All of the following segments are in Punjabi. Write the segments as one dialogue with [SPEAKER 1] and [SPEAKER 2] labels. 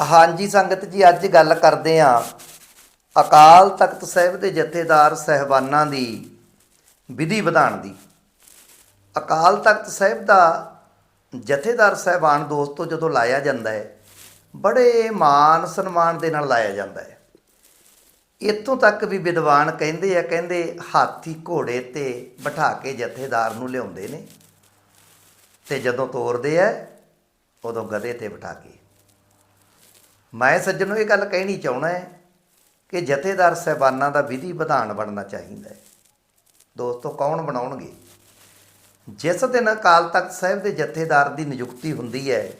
[SPEAKER 1] ਹਾਂਜੀ ਸੰਗਤ ਜੀ, ਅੱਜ ਗੱਲ ਕਰਦੇ ਆਂ ਅਕਾਲ ਤਖਤ ਸਾਹਿਬ ਦੇ ਜਥੇਦਾਰ ਸਹਿਬਾਨਾਂ ਦੀ, ਵਿਧੀ ਵਿਧਾਨ ਦੀ। ਅਕਾਲ ਤਖਤ ਸਾਹਿਬ ਦਾ ਜਥੇਦਾਰ ਸਹਿਬਾਨ ਦੋਸਤੋ, ਜਦੋਂ ਲਾਇਆ ਜਾਂਦਾ ਹੈ, ਬੜੇ ਮਾਨ ਸਨਮਾਨ ਦੇ ਨਾਲ ਲਾਇਆ ਜਾਂਦਾ ਹੈ। ਇੱਥੋਂ ਤੱਕ ਵੀ ਵਿਦਵਾਨ ਕਹਿੰਦੇ ਆ, ਕਹਿੰਦੇ ਹਾਥੀ ਘੋੜੇ ਤੇ ਬਿਠਾ ਕੇ ਜਥੇਦਾਰ ਨੂੰ ਲਿਆਉਂਦੇ ਨੇ ਤੇ ਜਦੋਂ ਤੋਰਦੇ ਆ, ਉਦੋਂ ਗਧੇ ਤੇ ਬਿਠਾ ਕੇ। ਮੈਂ ਸੱਜਣ ਨੂੰ ਇਹ ਗੱਲ ਕਹਿਣੀ ਚਾਹਣਾ ਹੈ ਕਿ ਜਥੇਦਾਰ ਸਹਿਬਾਨਾਂ ਦਾ ਵਿਧੀ ਵਿਧਾਨ ਬਣਨਾ ਚਾਹੀਦਾ ਹੈ। ਦੋਸਤੋ, ਕੌਣ ਬਣਾਉਣਗੇ? ਜਿਸ ਦਿਨ ਅਕਾਲ ਤਖਤ ਸਾਹਿਬ ਦੇ ਜਥੇਦਾਰ ਦੀ ਨਿਯੁਕਤੀ ਹੁੰਦੀ ਹੈ,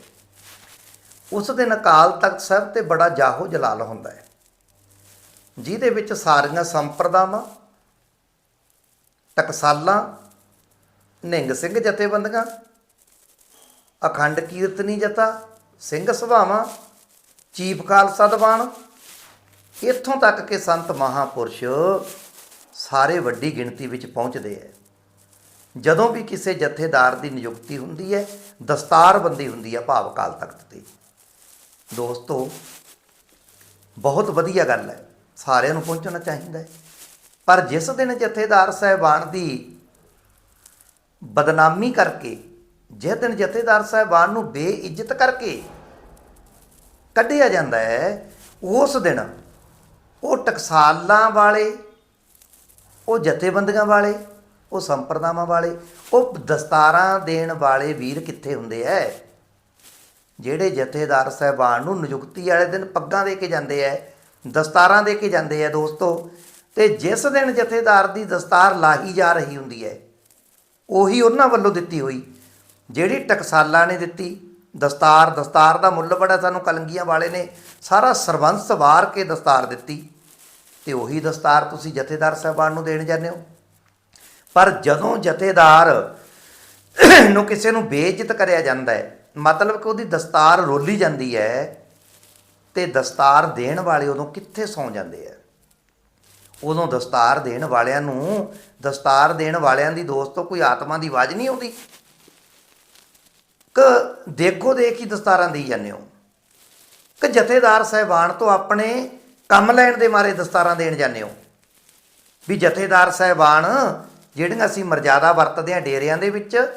[SPEAKER 1] ਉਸ ਦਿਨ ਅਕਾਲ ਤਖਤ ਸਾਹਿਬ ਤੇ ਬੜਾ ਜਾਹੋ ਜਲਾਲ ਹੁੰਦਾ ਹੈ। ਜਿਹਦੇ ਵਿੱਚ ਸਾਰੀਆਂ ਸੰਪਰਦਾਵਾਂ, ਟਕਸਾਲਾਂ, ਨਿੰਗ ਸਿੰਘ ਜਥੇਬੰਦੀਆਂ, ਅਖੰਡ ਕੀਰਤਨੀ ਜਥਾ, ਸਿੰਘ ਸਭਾਵਾਂ ਚੀਫ ਖਾਲਸਾ ਦੀਵਾਨ, ਇੱਥੋਂ ਤੱਕ ਕਿ ਸੰਤ ਮਹਾਪੁਰਸ਼ ਸਾਰੇ ਵੱਡੀ ਗਿਣਤੀ ਵਿੱਚ ਪਹੁੰਚਦੇ ਹੈ ਜਦੋਂ ਵੀ ਕਿਸੇ ਜਥੇਦਾਰ ਦੀ ਨਿਯੁਕਤੀ ਹੁੰਦੀ ਹੈ ਦਸਤਾਰਬੰਦੀ ਹੁੰਦੀ ਹੈ ਭਾਵ ਕਾਲ ਤਖਤ ਤੇ। ਦੋਸਤੋ, ਬਹੁਤ ਵਧੀਆ ਗੱਲ ਹੈ ਸਾਰਿਆਂ ਨੂੰ ਪਹੁੰਚਣਾ ਚਾਹੀਦਾ ਹੈ ਪਰ ਜਿਸ ਦਿਨ ਜਥੇਦਾਰ ਸਾਹਿਬਾਨ ਦੀ ਬਦਨਾਮੀ ਕਰਕੇ, ਜਿਸ ਦਿਨ ਜਥੇਦਾਰ ਸਾਹਿਬਾਨ ਨੂੰ ਬੇਇੱਜ਼ਤ ਕਰਕੇ ਕੱਢਿਆ ਜਾਂਦਾ ਹੈ, ਉਸ ਦਿਨ ਉਹ ਟਕਸਾਲਾਂ ਵਾਲੇ, ਉਹ ਜਥੇਬੰਦੀਆਂ ਵਾਲੇ, ਉਹ ਸੰਪਰਦਾਵਾਂ ਵਾਲੇ, ਉਹ ਦਸਤਾਰਾਂ ਦੇਣ ਵਾਲੇ ਵੀਰ ਕਿੱਥੇ ਹੁੰਦੇ ਐ? ਜਿਹੜੇ ਜਥੇਦਾਰ ਸਾਹਿਬਾਨ ਨੂੰ ਨਿਯੁਕਤੀ ਵਾਲੇ ਦਿਨ ਪੱਗਾਂ ਦੇ ਕੇ ਜਾਂਦੇ ਐ, ਦਸਤਾਰਾਂ ਦੇ ਕੇ ਜਾਂਦੇ ਐ ਦੋਸਤੋ, ਤੇ ਜਿਸ ਦਿਨ ਜਥੇਦਾਰ ਦੀ ਦਸਤਾਰ ਲਾਹੀ ਜਾ ਰਹੀ ਹੁੰਦੀ ਹੈ ਉਹੀ ਉਹਨਾਂ ਵੱਲੋਂ ਦਿੱਤੀ ਹੋਈ। ਜਿਹੜੀ ਟਕਸਾਲਾਂ ਨੇ ਦਿੱਤੀ ਦਸਤਾਰ ਦਸਤਾਰ ਦਾ ਮੁੱਲ ਬੜਾ, ਸਾਨੂੰ ਕਲੰਗੀਆਂ ਵਾਲੇ ਨੇ ਸਾਰਾ ਸਰਬੰਸ ਵਾਰ ਕੇ ਦਸਤਾਰ ਦਿੱਤੀ। ਤੇ ਉਹੀ ਦਸਤਾਰ ਤੁਸੀਂ ਜਥੇਦਾਰ ਸਾਹਿਬਾਨ ਨੂੰ ਦੇਣ ਜਾਂਦੇ ਹੋ। ਪਰ ਜਦੋਂ ਜਥੇਦਾਰ ਨੂੰ ਕਿਸੇ ਨੂੰ ਬੇਇੱਜ਼ਤ ਕਰਿਆ ਜਾਂਦਾ ਹੈ, ਮਤਲਬ ਕਿ ਉਹਦੀ ਦਸਤਾਰ ਰੋਲੀ ਜਾਂਦੀ ਹੈ, ਤੇ ਦਸਤਾਰ ਦੇਣ ਵਾਲੇ ਉਦੋਂ ਕਿੱਥੇ ਸੌਂ ਜਾਂਦੇ ਆ? ਉਦੋਂ ਦਸਤਾਰ ਦੇਣ ਵਾਲਿਆਂ ਨੂੰ, ਦਸਤਾਰ ਦੇਣ ਵਾਲਿਆਂ ਦੀ ਦੋਸਤੋ ਕੋਈ ਆਤਮਾ ਦੀ ਆਵਾਜ਼ ਨਹੀਂ ਆਉਂਦੀ। ਦੇਖੋ, ਦੇਖ ਹੀ ਦਸਤਾਰਾਂ ਦੇਈ ਜਾਂਦੇ ਹੋ। ਕਿ ਜਥੇਦਾਰ ਸਾਹਿਬਾਨ ਤੋਂ ਆਪਣੇ ਕੰਮ ਲੈਣ ਦੇ ਮਾਰੇ ਦਸਤਾਰਾਂ ਦੇਣ ਜਾਂਦੇ ਹੋ। ਵੀ ਜਥੇਦਾਰ ਸਾਹਿਬਾਨ ਜਿਹੜੀਆਂ ਅਸੀਂ ਮਰਜ਼ਾਦਾ ਵਰਤਦੇ ਆ ਡੇਰਿਆਂ ਦੇ ਵਿੱਚ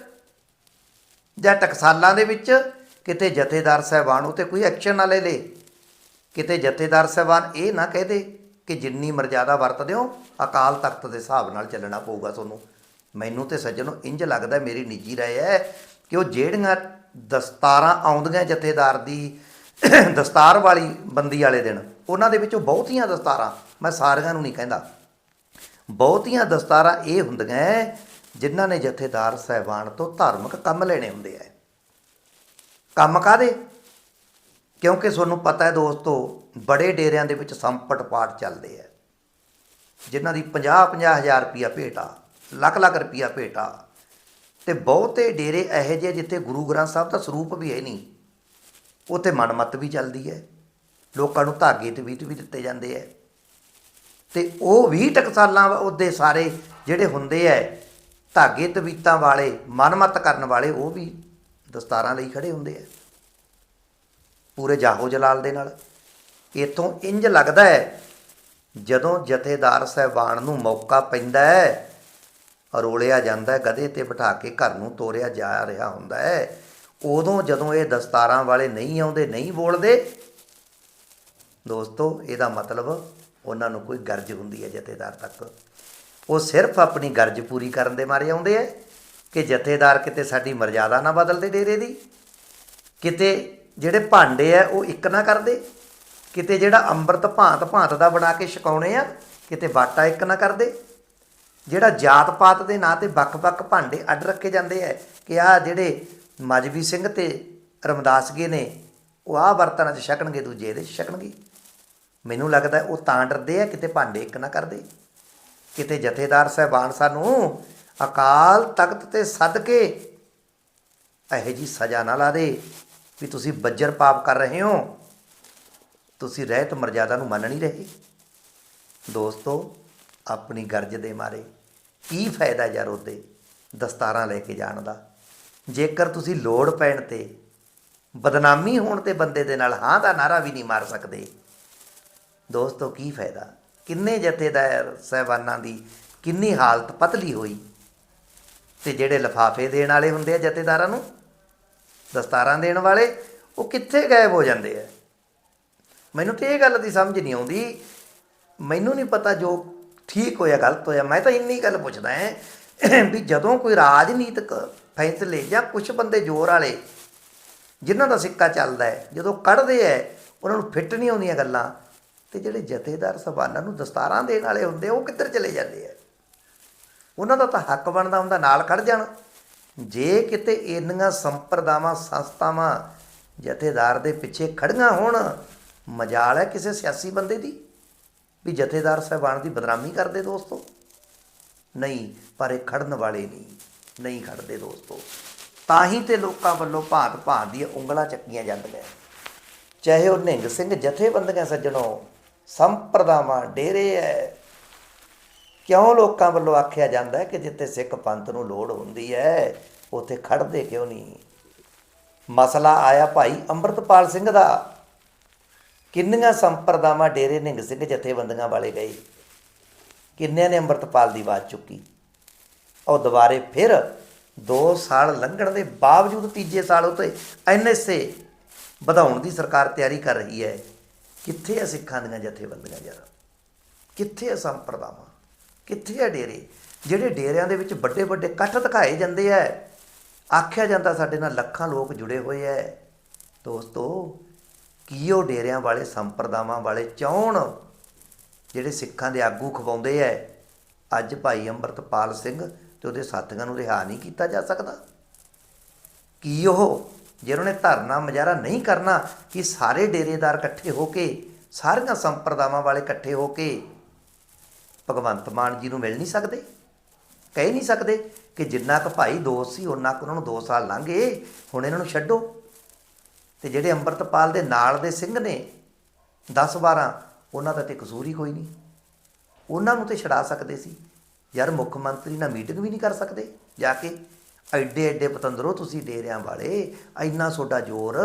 [SPEAKER 1] ਜਾਂ ਟਕਸਾਲਾਂ ਦੇ ਵਿੱਚ, ਕਿਤੇ ਜਥੇਦਾਰ ਸਾਹਿਬਾਨ ਉਤੇ ਕੋਈ ਐਕਸ਼ਨ ਨਾ ਲੈ ਲੇ। ਕਿਤੇ ਜਥੇਦਾਰ ਸਾਹਿਬਾਨ ਇਹ ਨਾ ਕਹਦੇ ਕਿ ਜਿੰਨੀ ਮਰਜ਼ਾਦਾ ਵਰਤਦੇ ਹੋ, ਅਕਾਲ ਤਖਤ ਦੇ ਹਿਸਾਬ ਨਾਲ ਚੱਲਣਾ ਪਊਗਾ ਤੁਹਾਨੂੰ। ਮੈਨੂੰ ਤੇ ਸੱਜਣੋ ਇੰਜ ਲੱਗਦਾ ਮੇਰੀ ਨਿੱਜੀ ਰਾਏ ਹੈ ਕਿ ਉਹ ਜਿਹੜੀਆਂ ਦਸਤਾਰਾਂ ਆਉਂਦੀਆਂ ਜਥੇਦਾਰ ਦੀ, ਦਸਤਾਰ ਵਾਲੀ ਬੰਦੀ ਵਾਲੇ ਦਿਨ, ਉਹਨਾਂ ਦੇ ਵਿੱਚੋਂ ਬਹੁਤੀਆਂ ਦਸਤਾਰਾਂ, ਮੈਂ ਸਾਰਿਆਂ ਨੂੰ ਨਹੀਂ ਕਹਿੰਦਾ। ਬਹੁਤੀਆਂ ਦਸਤਾਰਾਂ ਇਹ ਹੁੰਦੀਆਂ ਜਿਨ੍ਹਾਂ ਨੇ ਜਥੇਦਾਰ ਸਹਿਬਾਨ ਤੋਂ ਧਾਰਮਿਕ ਕੰਮ ਲੈਣੇ ਹੁੰਦੇ ਆ ਕੰਮ ਕਾਦੇ ਕਿਉਂਕਿ ਤੁਹਾਨੂੰ ਪਤਾ ਹੈ ਦੋਸਤੋ, ਬੜੇ ਡੇਰਿਆਂ ਦੇ ਵਿੱਚ ਸੰਪਟ ਪਾਠ ਚੱਲਦੇ ਆ ਜਿਨ੍ਹਾਂ ਦੀ 50-50 ਹਜ਼ਾਰ ਰੁਪਿਆ ਭੇਟਾ ਲੱਖ ਲੱਖ ਰੁਪਿਆ ਭੇਟਾ ਤੇ ਬਹੁਤੇ ਡੇਰੇ ਇਹੋ ਜਿਹੇ ਜਿੱਥੇ ਗੁਰੂ ਗ੍ਰੰਥ ਸਾਹਿਬ ਦਾ ਸਰੂਪ ਵੀ ਹੈ ਨਹੀਂ, ਉੱਥੇ ਮਨਮਤ ਵੀ ਚੱਲਦੀ ਹੈ, ਲੋਕਾਂ ਨੂੰ ਧਾਗੇ ਤੇ ਵੀਤ ਵੀ ਦਿੱਤੇ ਜਾਂਦੇ ਹੈ। ਤੇ ਉਹ ਵੀ ਟਕਸਾਲਾਂ ਉਹਦੇ ਸਾਰੇ ਜਿਹੜੇ ਹੁੰਦੇ ਐ ਧਾਗੇ ਤਵੀਤਾਂ ਵਾਲੇ, ਮਨਮਤ ਕਰਨ ਵਾਲੇ, ਉਹ ਵੀ ਦਸਤਾਰਾਂ ਲਈ ਖੜੇ ਹੁੰਦੇ ਐ ਪੂਰੇ ਜਾਹੋ ਜਲਾਲ ਦੇ ਨਾਲ। ਇਥੋਂ ਇੰਜ ਲੱਗਦਾ ਹੈ, ਜਦੋਂ ਜਥੇਦਾਰ ਸਹਿਬਾਨ ਨੂੰ ਮੌਕਾ ਪੈਂਦਾ ਹੈ ਰੋਲਿਆ ਜਾਂਦਾ ਗਧੇ ਤੇ ਬਿਠਾ ਕੇ ਘਰ ਨੂੰ ਤੋਰਿਆ ਜਾ ਰਿਹਾ ਹੁੰਦਾ ਹੈ। ਉਦੋਂ ਜਦੋਂ ਇਹ ਦਸਤਾਰਾਂ ਵਾਲੇ ਨਹੀਂ ਆਉਂਦੇ, ਨਹੀਂ ਬੋਲਦੇ, ਦੋਸਤੋ, ਇਹਦਾ ਮਤਲਬ ਉਹਨਾਂ ਨੂੰ ਕੋਈ ਗਰਜ ਹੁੰਦੀ ਹੈ ਜਥੇਦਾਰ ਤੱਕ। ਉਹ ਸਿਰਫ ਆਪਣੀ ਗਰਜ ਪੂਰੀ ਕਰਨ ਦੇ ਮਾਰੇ ਆਉਂਦੇ ਐ ਕਿ ਜਥੇਦਾਰ ਕਿਤੇ ਸਾਡੀ ਮਰਜ਼ਾਦਾ ਨਾ ਬਦਲਦੇ ਡੇਰੇ ਦੀ। ਕਿਤੇ ਜਿਹੜੇ ਭਾਂਡੇ ਐ ਉਹ ਇੱਕ ਨਾ ਕਰਦੇ। ਕਿਤੇ ਜਿਹੜਾ ਅੰਮ੍ਰਿਤ ਭਾਂਤ ਭਾਂਤ ਦਾ ਬਣਾ ਕੇ ਛਕਾਉਣੇ ਆ, ਕਿਤੇ ਬਾਟਾ ਇੱਕ ਨਾ ਕਰਦੇ। ਜਿਹੜਾ ਜਾਤ ਪਾਤ ਦੇ ਨਾਂ ਤੇ ਵੱਖ-ਵੱਖ ਭਾਂਡੇ ਅੱਡ ਰੱਖੇ ਜਾਂਦੇ ਐ, ਕਿ ਆ ਜਿਹੜੇ ਮਜਬੀ ਸਿੰਘ ਤੇ ਰਮਦਾਸਗੇ ਨੇ, ਉਹ ਆ ਬਰਤਨਾਂ 'ਚ ਛਕਣਗੇ, ਦੂਜੇ ਇਹਦੇ 'ਚ ਛਕਣਗੇ। ਮੈਨੂੰ ਲੱਗਦਾ ਉਹ ਤਾਂ ਡਰਦੇ ਆ ਕਿਤੇ ਭਾਂਡੇ ਇੱਕ ਨਾ ਕਰਦੇ। ਕਿਤੇ ਜਥੇਦਾਰ ਸਹਿਬਾਨ ਸਾਨੂੰ ਅਕਾਲ ਤਖਤ ਤੇ ਸੱਦ ਕੇ ਇਹੋ ਜੀ ਸਜ਼ਾ ਨਾ ਲਾ ਦੇ ਵੀ ਤੁਸੀਂ ਬੱਜਰ ਪਾਪ ਕਰ ਰਹੇ ਹੋ। ਤੁਸੀਂ ਰਹਿਤ ਮਰਜ਼ਾਦਾ ਨੂੰ ਮੰਨ ਨਹੀਂ ਰਹੇ। ਦੋਸਤੋ ਆਪਣੀ ਗਰਜ ਦੇ ਮਾਰੇ। ਕੀ ਫਾਇਦਾ ਯਾਰ ਉਹਦੇ ਦਸਤਾਰਾਂ ਲੈ ਕੇ ਜਾਣ ਦਾ? ਜੇਕਰ ਤੁਸੀਂ ਲੋੜ ਪੈਣ ਤੇ ਬਦਨਾਮੀ ਹੋਣ ਤੇ ਬੰਦੇ ਦੇ ਨਾਲ ਹਾਂ ਦਾ ਨਾਰਾ ਵੀ ਨਹੀਂ ਮਾਰ ਸਕਦੇ। ਦੋਸਤੋ, ਕੀ ਫਾਇਦਾ? ਕਿੰਨੇ ਜਥੇਦਾਰ ਸਹਿਬਾਨਾਂ ਦੀ ਕਿੰਨੀ ਹਾਲਤ ਪਤਲੀ ਹੋਈ ਤੇ ਜਿਹੜੇ ਲਫਾਫੇ ਦੇਣ ਵਾਲੇ ਹੁੰਦੇ ਆ ਜਥੇਦਾਰਾਂ ਨੂੰ? ਦਸਤਾਰਾਂ ਦੇਣ ਵਾਲੇ, ਉਹ ਕਿੱਥੇ ਗਾਇਬ ਹੋ ਜਾਂਦੇ ਆ? ਮੈਨੂੰ ਤੇ ਇਹ ਗੱਲ ਦੀ ਸਮਝ ਨਹੀਂ ਆਉਂਦੀ। ਮੈਨੂੰ ਨਹੀਂ ਪਤਾ ਜੋ ਠੀਕ ਹੋਇਆ, ਗਲਤ ਹੋਇਆ, ਮੈਂ ਤਾਂ ਇੰਨੀ ਗੱਲ ਪੁੱਛਦਾ ਹਾਂ ਵੀ ਜਦੋਂ ਕੋਈ ਰਾਜਨੀਤਿਕ ਫੈਸਲੇ ਜਾਂ ਕੁਝ ਬੰਦੇ ਜ਼ੋਰ ਵਾਲੇ ਜਿਨ੍ਹਾਂ ਦਾ ਸਿੱਕਾ ਚੱਲਦਾ ਹੈ ਜਦੋਂ ਕੱਢਦੇ ਐ, ਉਹਨਾਂ ਨੂੰ ਫਿੱਟ ਨਹੀਂ ਆਉਂਦੀਆਂ ਗੱਲਾਂ, ਤੇ ਜਿਹੜੇ ਜਥੇਦਾਰ ਸਭਾਨਾਂ ਨੂੰ ਦਸਤਾਰਾਂ ਦੇਣ ਵਾਲੇ ਹੁੰਦੇ ਉਹ ਕਿੱਧਰ ਚਲੇ ਜਾਂਦੇ ਆ? ਉਹਨਾਂ ਦਾ ਤਾਂ ਹੱਕ ਬਣਦਾ ਹੁੰਦਾ ਨਾਲ ਖੜ ਜਾਣ। ਜੇ ਕਿਤੇ ਇੰਨੀਆਂ ਸੰਪਰਦਾਵਾਂ, ਸੰਸਥਾਵਾਂ ਜਥੇਦਾਰ ਦੇ ਪਿੱਛੇ ਖੜੀਆਂ ਹੋਣ, ਮਜਾਲ ਹੈ ਕਿਸੇ ਸਿਆਸੀ ਬੰਦੇ ਦੀ। ਵੀ ਜਥੇਦਾਰ ਸਾਹਿਬਾਨ ਦੀ ਬਦਨਾਮੀ ਕਰਦੇ ਦੋਸਤੋ? ਨਹੀਂ, ਪਰ ਇਹ ਖੜਨ ਵਾਲੇ ਨਹੀਂ ਨਹੀਂ ਖੜਦੇ ਦੋਸਤੋ। ਤਾਂ ਹੀ ਤੇ ਲੋਕਾਂ ਵੱਲੋਂ ਭਾਂਤ ਭਾਂਤ ਦੀਆਂ ਉਂਗਲਾਂ ਚੱਕੀਆਂ ਜਾਂਦੀਆਂ। ਚਾਹੇ ਉਹ ਨਿੰਗ ਸਿੰਘ ਜਥੇਬੰਦੀਆਂ ਸੱਜਣੋ ਸੰਪਰਦਾਵਾਂ ਡੇਰੇ ਐ। ਕਿਉਂ ਲੋਕਾਂ ਵੱਲੋਂ ਆਖਿਆ ਜਾਂਦਾ ਹੈ ਕਿ ਜਿੱਥੇ ਸਿੱਖ ਪੰਥ ਨੂੰ ਲੋੜ ਹੁੰਦੀ ਹੈ ਉੱਥੇ ਖੜਦੇ ਕਿਉਂ ਨਹੀਂ? ਮਸਲਾ ਆਇਆ ਭਾਈ ਅੰਮ੍ਰਿਤਪਾਲ ਸਿੰਘ ਦਾ। ਕਿੰਨੀਆਂ ਸੰਪਰਦਾਵਾਂ ਡੇਰੇ ਨਿੰਗ ਸਿੰਘ ਜਥੇਬੰਦੀਆਂ ਵਾਲੇ ਗਏ। ਕਿੰਨਿਆਂ ਨੇ ਅੰਮ੍ਰਿਤਪਾਲ ਦੀ ਆਵਾਜ਼ ਚੁੱਕੀ। ਉਹ ਦੁਬਾਰੇ ਫਿਰ 2 ਸਾਲ ਲੰਘਣ ਦੇ ਬਾਵਜੂਦ ਤੀਜੇ ਸਾਲ ਉਤੇ ਐਨਐਸਏ ਵਧਾਉਣ ਦੀ ਸਰਕਾਰ ਤਿਆਰੀ ਕਰ ਰਹੀ ਹੈ। ਕਿੱਥੇ ਆ ਸਿੱਖਾਂ ਦੀਆਂ ਜਥੇਬੰਦੀਆਂ ਯਾਰ ਕਿੱਥੇ ਆ ਸੰਪਰਦਾਵਾਂ? ਕਿੱਥੇ ਆ ਡੇਰੇ? ਜਿਹੜੇ ਡੇਰਿਆਂ ਦੇ ਵਿੱਚ ਵੱਡੇ ਵੱਡੇ ਇਕੱਠ ਦਿਖਾਏ ਜਾਂਦੇ ਆ। ਆਖਿਆ ਜਾਂਦਾ ਸਾਡੇ ਨਾਲ ਲੱਖਾਂ ਲੋਕ ਜੁੜੇ ਹੋਏ ਐ ਦੋਸਤੋ ਕੀ ਉਹ ਡੇਰਿਆਂ ਵਾਲੇ ਸੰਪਰਦਾਵਾਂ ਵਾਲੇ ਚਾਹਣ ਜਿਹੜੇ ਸਿੱਖਾਂ ਦੇ ਆਗੂ ਖਵਾਉਂਦੇ ਐ, ਅੱਜ ਭਾਈ ਅੰਮ੍ਰਿਤਪਾਲ ਸਿੰਘ ਤੇ ਉਹਦੇ ਸਾਥੀਆਂ ਨੂੰ ਰਿਹਾ ਨਹੀਂ ਕੀਤਾ ਜਾ ਸਕਦਾ। ਕੀ ਉਹ ਜਿਹਨਾਂ ਨੇ ਧਰਨਾ ਮੁਜ਼ਾਹਰਾ ਨਹੀਂ ਕਰਨਾ ਕਿ ਸਾਰੇ ਡੇਰੇਦਾਰ ਇਕੱਠੇ ਹੋ ਕੇ, ਸਾਰੀਆਂ ਸੰਪਰਦਾਵਾਂ ਵਾਲੇ ਇਕੱਠੇ ਹੋ ਕੇ ਭਗਵੰਤ ਮਾਨ ਜੀ ਨੂੰ ਮਿਲ ਨਹੀਂ ਸਕਦੇ? ਕਹਿ ਨਹੀਂ ਸਕਦੇ ਕਿ ਜਿੰਨਾ ਕੁ ਭਾਈ ਦੋਸਤ ਸੀ ਉਹਨਾਂ ਕੁ ਉਹਨਾਂ ਨੂੰ 2 ਸਾਲ ਲੰਘੇ ਹੁਣ ਇਹਨਾਂ ਨੂੰ ਛੱਡੋ। ਤੇ ਜਿਹੜੇ ਅੰਮ੍ਰਿਤਪਾਲ ਦੇ ਨਾਲ ਦੇ ਸਿੰਘ ਨੇ 10 12 ਉਹਨਾਂ ਦਾ ਤੇ ਕਸੂਰ ਹੀ ਕੋਈ ਨਹੀਂ। ਉਹਨਾਂ ਨੂੰ ਤੇ ਛਡਾ ਸਕਦੇ ਸੀ। ਯਾਰ ਮੁੱਖ ਮੰਤਰੀ ਨਾਲ ਮੀਟਿੰਗ ਵੀ ਨਹੀਂ ਕਰ ਸਕਦੇ। ਜਾ ਕੇ ਐਡੇ ਐਡੇ ਪਤੰਦਰੋ ਤੁਸੀਂ ਡੇਰਿਆਂ ਵਾਲੇ, ਇੰਨਾ ਸੋਡਾ ਜ਼ੋਰ,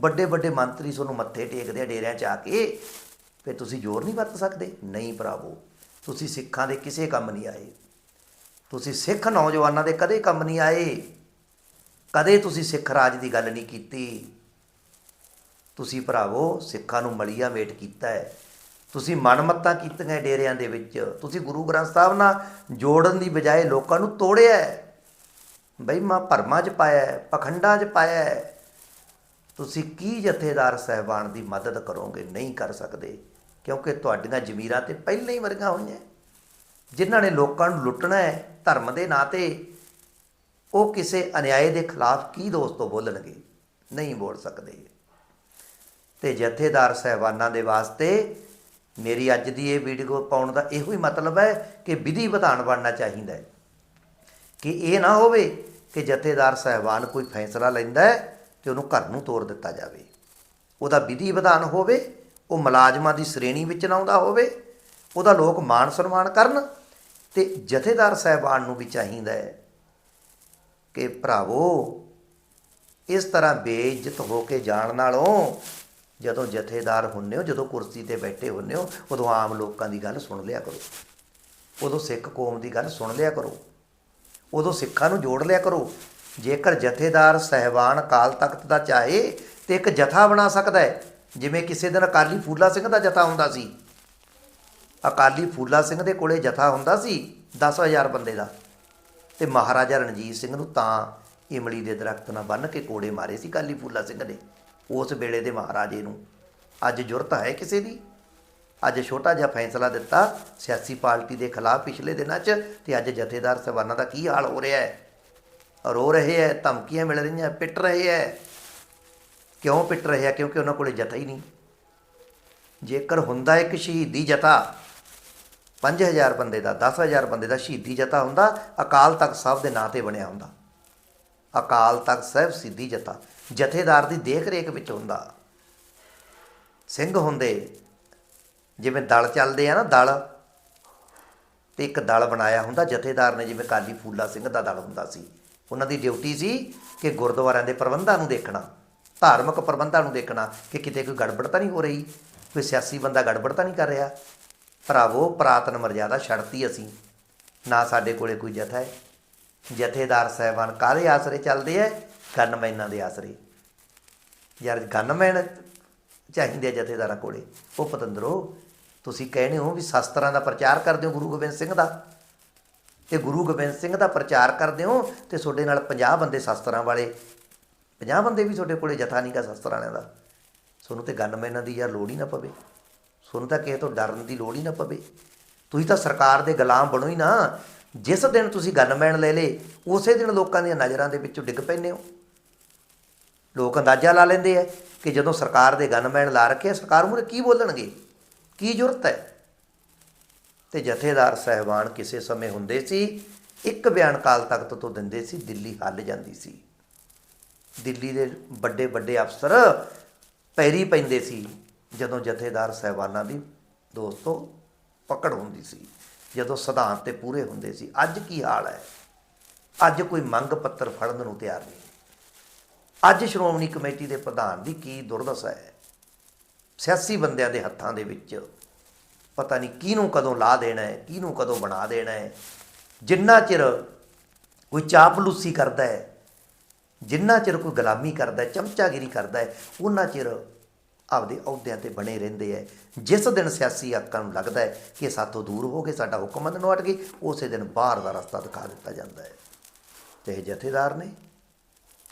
[SPEAKER 1] ਵੱਡੇ ਵੱਡੇ ਮੰਤਰੀ ਤੁਹਾਨੂੰ ਮੱਥੇ ਟੇਕਦੇ ਆ ਡੇਰਿਆਂ 'ਚ ਆ ਕੇ, ਫਿਰ ਤੁਸੀਂ ਜ਼ੋਰ ਨਹੀਂ ਵਰਤ ਸਕਦੇ। ਨਹੀਂ ਭਰਾਵੋ, ਤੁਸੀਂ ਸਿੱਖਾਂ ਦੇ ਕਿਸੇ ਕੰਮ ਨਹੀਂ ਆਏ। ਤੁਸੀਂ ਸਿੱਖ ਨੌਜਵਾਨਾਂ ਦੇ ਕਦੇ ਕੰਮ ਨਹੀਂ ਆਏ। ਕਦੇ ਤੁਸੀਂ ਸਿੱਖ ਰਾਜ ਦੀ ਗੱਲ ਨਹੀਂ ਕੀਤੀ। ਤੁਸੀਂ ਭਰਾਵੋ, ਸਿੱਖਾਂ ਨੂੰ ਮਲੀਆ ਮੇਟ ਕੀਤਾ ਹੈ। ਤੁਸੀਂ ਮਨਮੱਤਾਂ ਕੀਤੀਆਂ ਡੇਰਿਆਂ ਦੇ ਵਿੱਚ। ਤੁਸੀਂ ਗੁਰੂ ਗ੍ਰੰਥ ਸਾਹਿਬ ਨਾਲ ਜੋੜਨ ਦੀ ਬਜਾਏ ਲੋਕਾਂ ਨੂੰ ਤੋੜਿਆ ਹੈ। ਬਈ ਮਾਂ ਭਰਮਾਂ 'ਚ ਪਾਇਆ ਹੈ, ਪਖੰਡਾਂ 'ਚ ਪਾਇਆ ਹੈ। ਤੁਸੀਂ ਕੀ ਜਥੇਦਾਰ ਸਹਿਬਾਨ ਦੀ ਮਦਦ ਕਰੋਗੇ? ਨਹੀਂ ਕਰ ਸਕਦੇ, ਕਿਉਂਕਿ ਤੁਹਾਡੀਆਂ ਜ਼ਮੀਰਾਂ ਤੇ ਪਹਿਲਾਂ ਹੀ ਮਰੀਆਂ ਹੋਈਆਂ। ਜਿਨ੍ਹਾਂ ਨੇ ਲੋਕਾਂ ਨੂੰ ਲੁੱਟਣਾ ਹੈ ਧਰਮ ਦੇ ਨਾਂ ਤੇ, ਉਹ ਕਿਸੇ ਅਨਿਆਏ ਦੇ ਖਿਲਾਫ ਕੀ ਦੋਸਤੋ ਬੋਲਣਗੇ? ਨਹੀਂ ਬੋਲ ਸਕਦੇ। ਤੇ ਜਥੇਦਾਰ ਸਹਿਬਾਨਾਂ ਦੇ ਵਾਸਤੇ ਮੇਰੀ ਅੱਜ ਦੀ ਇਹ ਵੀਡੀਓ ਪਾਉਣ ਦਾ ਇਹੋ ਹੀ ਮਤਲਬ ਹੈ ਕਿ ਵਿਧੀ ਵਿਧਾਨ ਬਣਨਾ ਚਾਹੀਦਾ ਹੈ। ਕਿ ਇਹ ਨਾ ਹੋਵੇ ਕਿ ਜਥੇਦਾਰ ਸਹਿਬਾਨ ਕੋਈ ਫੈਸਲਾ ਲੈਂਦਾ ਹੈ ਤੇ ਉਹਨੂੰ ਘਰ ਨੂੰ ਤੋੜ ਦਿੱਤਾ ਜਾਵੇ। ਉਹਦਾ ਵਿਧੀ ਵਿਧਾਨ ਹੋਵੇ, ਉਹ ਮੁਲਾਜ਼ਮਾਂ ਦੀ ਸ਼੍ਰੇਣੀ ਵਿੱਚ ਲਾਉਂਦਾ ਹੋਵੇ, ਉਹਦਾ ਲੋਕ ਮਾਣ ਸਨਮਾਨ ਕਰਨ ਤੇ ਜਥੇਦਾਰ ਸਹਿਬਾਨ ਨੂੰ ਵੀ ਚਾਹੀਦਾ ਹੈ ਕਿ ਭਰਾਵੋ, ਇਸ ਤਰ੍ਹਾਂ ਬੇਇੱਜ਼ਤ ਹੋ ਕੇ ਜਾਣ ਨਾਲੋਂ ਜਦੋਂ ਜਥੇਦਾਰ ਹੁੰਨੇ ਹੋ, ਜਦੋਂ ਕੁਰਸੀ ਤੇ ਬੈਠੇ ਹੁੰਨੇ ਹੋ, ਉਦੋਂ ਆਮ ਲੋਕਾਂ ਦੀ ਗੱਲ ਸੁਣ ਲਿਆ ਕਰੋ। ਉਦੋਂ ਸਿੱਖ ਕੌਮ ਦੀ ਗੱਲ ਸੁਣ ਲਿਆ ਕਰੋ। ਉਦੋਂ ਸਿੱਖਾਂ ਨੂੰ ਜੋੜ ਲਿਆ ਕਰੋ। ਜੇਕਰ ਜਥੇਦਾਰ ਸਹਿਬਾਨ ਕਾਲ ਤਖਤ ਦਾ ਚਾਹੇ, ਤੇ ਇੱਕ ਜਥਾ ਬਣਾ ਸਕਦਾ ਹੈ। ਜਿਵੇਂ ਕਿਸੇ ਦਿਨ ਅਕਾਲੀ ਫੂਲਾ ਸਿੰਘ ਦਾ ਜਥਾ ਹੁੰਦਾ ਸੀ। ਅਕਾਲੀ ਫੂਲਾ ਸਿੰਘ ਦੇ ਕੋਲੇ ਜਥਾ ਹੁੰਦਾ ਸੀ 10000 ਬੰਦੇ ਦਾ। ਤੇ ਮਹਾਰਾਜਾ ਰਣਜੀਤ ਸਿੰਘ ਨੂੰ ਤਾਂ ਇਮਲੀ ਦੇ ਦਰਖਤ ਨਾਲ ਬੰਨ੍ਹ ਕੇ ਕੋੜੇ ਮਾਰੇ ਸੀ ਅਕਾਲੀ ਫੂਲਾ ਸਿੰਘ ਨੇ। ਉਸ ਵੇਲੇ ਦੇ ਮਹਾਰਾਜੇ ਨੂੰ। ਅੱਜ ਜੁਰਤ ਹੈ ਕਿਸੇ ਦੀ? ਅੱਜ ਛੋਟਾ ਜਿਹਾ ਫੈਸਲਾ ਦਿੱਤਾ ਸਿਆਸੀ ਪਾਰਟੀ ਦੇ ਖਿਲਾਫ ਪਿਛਲੇ ਦਿਨਾਂ 'ਚ ਤੇ ਅੱਜ ਜਥੇਦਾਰ ਸਵਾਨਾਂ ਦਾ ਕੀ ਹਾਲ ਹੋ ਰਿਹਾ ਹੈ? ਰੋ ਰਹੇ ਹੈ, ਧਮਕੀਆਂ ਮਿਲ ਰਹੀਆਂ, ਪਿੱਟ ਰਹੇ ਹੈ। ਕਿਉਂ ਪਿੱਟ ਰਹੇ ਹੈ ਕਿਉਂਕਿ ਉਹਨਾਂ ਕੋਲੇ ਜਥਾ ਹੀ ਨਹੀਂ। ਜੇਕਰ ਹੁੰਦਾ ਇੱਕ ਸ਼ਹੀਦੀ ਜਥਾ 5000 ਬੰਦੇ ਦਾ 10000 ਬੰਦੇ ਦਾ ਸ਼ਹੀਦੀ ਜਥਾ ਹੁੰਦਾ, ਅਕਾਲ ਤਖਤ ਸਾਹਿਬ ਦੇ ਨਾਂ ਤੇ ਬਣਿਆ ਹੁੰਦਾ। ਅਕਾਲ ਤਖਤ ਸਾਹਿਬ ਸਿੱਧੀ ਜਥਾ। ਜਥੇਦਾਰ ਦੀ ਦੇਖ ਰੇਖ ਵਿੱਚ ਹੁੰਦਾ। ਸਿੰਘ ਹੁੰਦੇ, ਜਿਵੇਂ ਦਲ ਚੱਲਦੇ ਆ ਨਾ ਦਲ, ਤੇ ਇੱਕ ਦਲ ਬਣਾਇਆ ਹੁੰਦਾ, ਜਥੇਦਾਰ ਨੇ ਜਿਵੇਂ ਕਾਲੀ ਫੂਲਾ ਸਿੰਘ ਦਾ ਦਲ ਹੁੰਦਾ ਸੀ। ਉਹਨਾਂ ਦੀ ਡਿਊਟੀ ਸੀ ਕਿ ਗੁਰਦੁਆਰਿਆਂ ਦੇ ਪ੍ਰਬੰਧਾਂ ਨੂੰ ਦੇਖਣਾ, ਧਾਰਮਿਕ ਪ੍ਰਬੰਧਾਂ ਨੂੰ ਦੇਖਣਾ, ਕਿ ਕਿਤੇ ਕੋਈ ਗੜਬੜ ਤਾਂ ਨਹੀਂ ਹੋ ਰਹੀ, ਕੋਈ ਸਿਆਸੀ ਬੰਦਾ ਗੜਬੜ ਤਾਂ ਨਹੀਂ ਕਰ ਰਿਹਾ। ਭਰਾਵੋ, ਪ੍ਰਾਤਨ ਮਰਜ਼ਾਦਾ ਛੱਡਤੀ ਅਸੀਂ, ਨਾ ਸਾਡੇ ਕੋਲੇ ਕੋਈ ਜਥਾ ਹੈ। ਜਥੇਦਾਰ ਸਾਹਿਬਾਨ ਕਾਹਦੇ ਆਸਰੇ ਚੱਲਦੇ ਐ? ਗਨਮੈਨਾਂ ਦੇ ਆਸਰੇ। ਯਾਰ ਗਨਮੈਨ ਚਾਹੀਦੇ ਆ ਜਥੇਦਾਰਾਂ ਕੋਲੇ। ਉਹ ਪਤੰਦਰੋ, ਤੁਸੀਂ ਕਹਿੰਦੇ ਹੋ ਵੀ ਸ਼ਸਤਰਾਂ ਦਾ ਪ੍ਰਚਾਰ ਕਰਦੇ ਹੋ ਗੁਰੂ ਗੋਬਿੰਦ ਸਿੰਘ ਦਾ? ਤੇ ਗੁਰੂ ਗੋਬਿੰਦ ਸਿੰਘ ਦਾ ਪ੍ਰਚਾਰ ਕਰਦੇ ਹੋ ਤੇ ਤੁਹਾਡੇ ਨਾਲ 50 ਬੰਦੇ ਸ਼ਸਤਰਾਂ ਵਾਲੇ 50 ਬੰਦੇ ਵੀ ਤੁਹਾਡੇ ਕੋਲੇ ਜਥਾ ਨਹੀਂਗਾ ਸ਼ਸਤਰਾਂ ਵਾਲਿਆਂ ਦਾ? ਤੁਹਾਨੂੰ ਤੇ ਗਨਮੈਨਾਂ ਦੀ ਯਾਰ ਲੋੜ ਹੀ ਨਾ ਪਵੇ। ਤੁਹਾਨੂੰ ਤਾਂ ਕਿਸੇ ਤੋਂ ਡਰਨ ਦੀ ਲੋੜ ਹੀ ਨਾ ਪਵੇ। ਤੁਸੀਂ ਤਾਂ ਸਰਕਾਰ ਦੇ ਗੁਲਾਮ ਬਣੋ ਹੀ ਨਾ। ਜਿਸ ਦਿਨ ਤੁਸੀਂ ਗਨਮੈਨ ਲੈ ਲੇ ਉਸੇ ਦਿਨ ਲੋਕਾਂ ਦੀਆਂ ਨਜ਼ਰਾਂ ਦੇ ਵਿੱਚੋਂ ਡਿੱਗ ਪੈਂਦੇ ਹੋ। ਲੋਕ ਅੰਦਾਜ਼ਾ ਲਾ ਲੈਂਦੇ ਆ ਕਿ ਜਦੋਂ ਸਰਕਾਰ ਦੇ ਗਨਮੈਨ ਲਾ ਰੱਖੇ ਸਰਕਾਰ ਮੂਹਰੇ ਕੀ ਬੋਲਣਗੇ? ਕੀ ਜ਼ਰੂਰਤ ਹੈ? ਤੇ ਜਥੇਦਾਰ ਸਹਿਬਾਨ ਕਿਸੇ ਸਮੇਂ ਹੁੰਦੇ ਸੀ, ਇੱਕ ਬਿਆਨ ਕਾਲ ਤਖਤ ਤੋਂ ਦਿੰਦੇ ਸੀ, ਦਿੱਲੀ ਹੱਲ ਜਾਂਦੀ ਸੀ। ਦਿੱਲੀ ਦੇ ਵੱਡੇ ਵੱਡੇ ਅਫਸਰ ਪੈਰੀ ਪੈਂਦੇ ਸੀ, ਜਦੋਂ ਜਥੇਦਾਰ ਸਹਿਬਾਨਾਂ ਦੀ ਦੋਸਤੋ ਪਕੜ ਹੁੰਦੀ ਸੀ, ਜਦੋਂ ਸਿਧਾਂਤ ਤੇ ਪੂਰੇ ਹੁੰਦੇ ਸੀ। ਅੱਜ ਕੀ ਹਾਲ ਹੈ? ਅੱਜ ਕੋਈ ਮੰਗ ਪੱਤਰ ਫੜਨ ਨੂੰ ਤਿਆਰ ਨਹੀਂ। ਅੱਜ ਸ਼੍ਰੋਮਣੀ ਕਮੇਟੀ ਦੇ ਪ੍ਰਧਾਨ ਦੀ ਕੀ ਦੁਰਦਸ਼ਾ ਹੈ? ਸਿਆਸੀ ਬੰਦਿਆਂ ਦੇ ਹੱਥਾਂ ਦੇ ਵਿੱਚ ਪਤਾ ਨਹੀਂ ਕਿਹਨੂੰ ਕਦੋਂ ਲਾ ਦੇਣਾ ਹੈ, ਕਿਹਨੂੰ ਕਦੋਂ ਬਣਾ ਦੇਣਾ ਹੈ। ਜਿੰਨਾ ਚਿਰ ਕੋਈ ਚਾਪਲੂਸੀ ਕਰਦਾ ਹੈ, ਜਿੰਨਾ ਚਿਰ ਕੋਈ ਗੁਲਾਮੀ ਕਰਦਾ ਹੈ, ਚਮਚਾਗਿਰੀ ਕਰਦਾ ਹੈ, ਉਹਨਾਂ ਚਿਰ ਆਪਦੇ ਅਹੁਦਿਆਂ ਤੇ ਬਣੇ ਰਹਿੰਦੇ ਹੈ। ਜਿਸ ਦਿਨ ਸਿਆਸੀ ਹੱਕਾਂ ਨੂੰ ਲੱਗਦਾ ਹੈ ਕਿ ਸਾਥੋਂ ਦੂਰ ਹੋ ਕੇ ਸਾਡਾ ਹੁਕਮ ਮੰਨਣੋਂ ਹਟ ਗਏ, ਉਸੇ ਦਿਨ ਬਾਹਰ ਦਾ ਰਸਤਾ ਦਿਖਾ ਦਿੱਤਾ ਜਾਂਦਾ ਹੈ। ਚਾਹੇ ਜਥੇਦਾਰ ਨੇ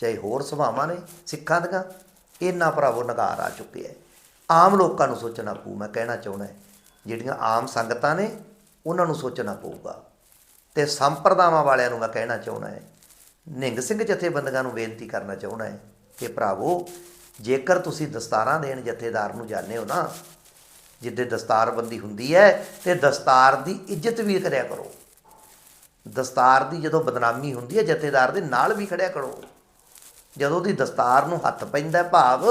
[SPEAKER 1] ਚਾਹੇ ਹੋਰ ਸਭਾਵਾਂ ਨੇ, ਸਿੱਖਾਂ ਦੀਆਂ ਇਹਨਾਂ ਭਰਾਵੋ ਨਗਾਰ ਆ ਚੁੱਕੇ ਹੈ। ਆਮ ਲੋਕਾਂ ਨੂੰ ਸੋਚਣਾ ਪਊ, ਮੈਂ ਕਹਿਣਾ ਚਾਹੁੰਦਾ ਜਿਹੜੀਆਂ ਆਮ ਸੰਗਤਾਂ ਨੇ, ਉਹਨਾਂ ਨੂੰ ਸੋਚਣਾ ਪਊਗਾ। ਤੇ ਸੰਪਰਦਾਵਾਂ ਵਾਲਿਆਂ ਨੂੰ ਮੈਂ ਕਹਿਣਾ ਚਾਹੁੰਦਾ ਹੈ, ਨਿੰਗ ਸਿੰਘ ਜਥੇਬੰਦੀਆਂ ਨੂੰ ਬੇਨਤੀ ਕਰਨਾ ਚਾਹੁੰਦਾ ਹੈ ਕਿ ਭਰਾਵੋ, ਜੇਕਰ ਤੁਸੀਂ ਦਸਤਾਰਾਂ ਦੇਣ ਜਥੇਦਾਰ ਨੂੰ ਜਾਂਦੇ ਹੋ ਨਾ, ਜਿੱਦੇ ਦਸਤਾਰਬੰਦੀ ਹੁੰਦੀ ਹੈ, ਤੇ ਦਸਤਾਰ ਦੀ ਇੱਜ਼ਤ ਵੀ ਕਰਿਆ ਕਰੋ। ਦਸਤਾਰ ਦੀ ਜਦੋਂ ਬਦਨਾਮੀ ਹੁੰਦੀ ਹੈ, ਜਥੇਦਾਰ ਦੇ ਨਾਲ ਵੀ ਖੜਿਆ ਕਰੋ। ਜਦੋਂ ਦੀ ਦਸਤਾਰ ਨੂੰ ਹੱਥ ਪੈਂਦਾ ਭਾਵ,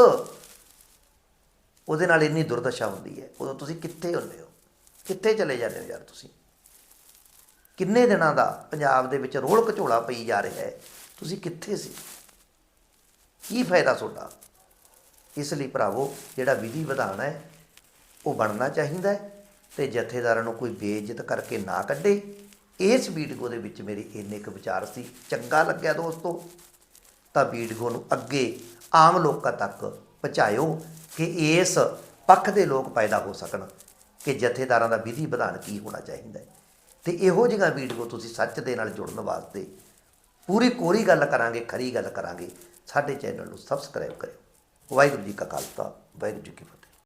[SPEAKER 1] ਉਹਦੇ ਨਾਲ ਇੰਨੀ ਦੁਰਦਸ਼ਾ ਹੁੰਦੀ ਹੈ। ਉਦੋਂ ਤੁਸੀਂ ਕਿੱਥੇ ਹੁੰਦੇ ਹੋ? ਕਿੱਥੇ ਚਲੇ ਜਾਂਦੇ ਹੋ ਯਾਰ ਤੁਸੀਂ? ਕਿੰਨੇ ਦਿਨਾਂ ਦਾ ਪੰਜਾਬ ਦੇ ਵਿੱਚ ਰੋਲ ਘਚੋਲਾ ਪਈ ਜਾ ਰਿਹਾ ਹੈ? ਤੁਸੀਂ ਕਿੱਥੇ ਸੀ? ਕੀ ਫਾਇਦਾ ਤੁਹਾਡਾ? ਇਸ ਲਈ ਭਰਾਵੋ, ਜਿਹੜਾ ਵਿਧੀ ਵਿਧਾਨ ਹੈ, ਉਹ ਬਣਨਾ ਚਾਹੀਦਾ ਹੈ ਤੇ ਜਥੇਦਾਰਾਂ ਨੂੰ ਕੋਈ ਬੇਇੱਜ਼ਤ ਕਰਕੇ ਨਾ ਕੱਢੇ। ਇਸ ਵੀਡੀਓ ਦੇ ਵਿੱਚ ਮੇਰੇ ਇੰਨੇ ਕੁ ਵਿਚਾਰ ਸੀ। ਚੰਗਾ ਲੱਗਿਆ ਦੋਸਤੋ। ਤਾਂ ਵੀਡੀਓ ਨੂੰ ਅੱਗੇ ਆਮ ਲੋਕਾਂ ਤੱਕ ਪਹੁੰਚਾਇਓ ਕਿ ਇਸ ਪੱਖ ਦੇ ਲੋਕ ਪੈਦਾ ਹੋ ਸਕਣ ਕਿ ਜਥੇਦਾਰਾਂ ਦਾ ਵਿਧੀ ਵਿਧਾਨ ਕੀ ਹੋਣਾ ਚਾਹੀਦਾ ਹੈ। ਤੇ ਇਹੋ ਜਿਹੀਆਂ ਵੀਡੀਓ ਤੁਸੀਂ ਸੱਚ ਦੇ ਨਾਲ ਜੁੜਨ ਵਾਸਤੇ ਪੂਰੀ ਕੋਰੀ ਗੱਲ ਕਰਾਂਗੇ, ਖਰੀ ਗੱਲ ਕਰਾਂਗੇ। ਸਾਡੇ ਚੈਨਲ ਨੂੰ ਸਬਸਕ੍ਰਾਈਬ ਕਰਿਓ। ਵਾਹਿਗੁਰੂ ਜੀ ਕਾ ਖਾਲਸਾ, ਵਾਹਿਗੁਰੂ ਜੀ ਕੀ ਫਤਿਹ।